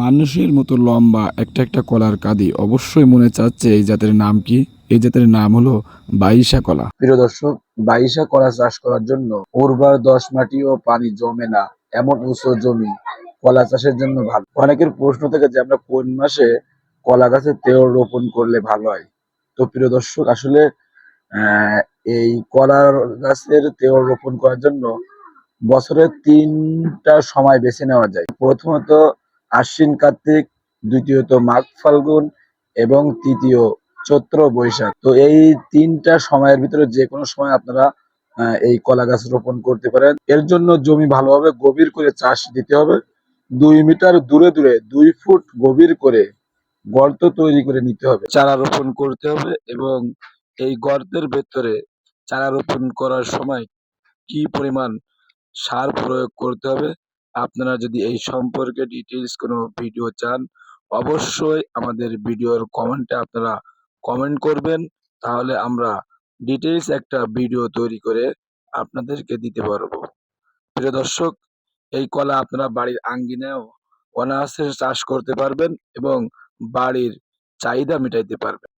মানুষের মতো লম্বা একটা একটা কলার কাঁদি অবশ্যই মনে চাচ্ছে এই জাতের নাম কি? এই জাতের নাম হলো বাইশা কলা। প্রিয় দর্শক, বাইশা কলা চাষ করার জন্য উর্বর দশ মাটি ও পানি জমে না, এমন উঁচু জমি কলা চাষের জন্য ভালো। অনেকের প্রশ্ন থেকে যে, আমরা কোন মাসে কলা গাছের তেল রোপণ করলে ভালো হয়? তো প্রিয় দর্শক, আসলে এই কলা গাছের তেল রোপণ করার জন্য বছরের তিনটা সময় বেছে নেওয়া যায়। প্রথমত আশ্বিন কার্তিক, দ্বিতীয়ত মাঘ ফাল্গুন এবং তৃতীয় চৈত্র বৈশাখ। তো এই তিনটা সময়ের ভিতরে যে কোনো সময় আপনারা এই কলা গাছ রোপণ করতে পারেন। এর জন্য জমি ভালোভাবে গভীর করে চাষ দিতে হবে। দুই মিটার দূরে দূরে দুই ফুট গভীর করে গর্ত তৈরি করে নিতে হবে। চারা রোপণ করতে হবে এবং এই গর্তের ভেতরে চারা রোপণ করার সময় কি পরিমাণ সার প্রয়োগ করতে হবে আপনারা যদি এই সম্পর্কে ডিটেলস কোনো ভিডিও চান, অবশ্যই আমাদের ভিডিওর কমেন্টে আপনারা কমেন্ট করবেন। তাহলে আমরা ডিটেলস একটা ভিডিও তৈরি করে আপনাদেরকে দিতে পারব। প্রিয় দর্শক, এই কলা আপনারা বাড়ির আঙ্গিনায়ও অনায়াসে চাষ করতে পারবেন এবং বাড়ির চাহিদা মেটাইতে পারবেন।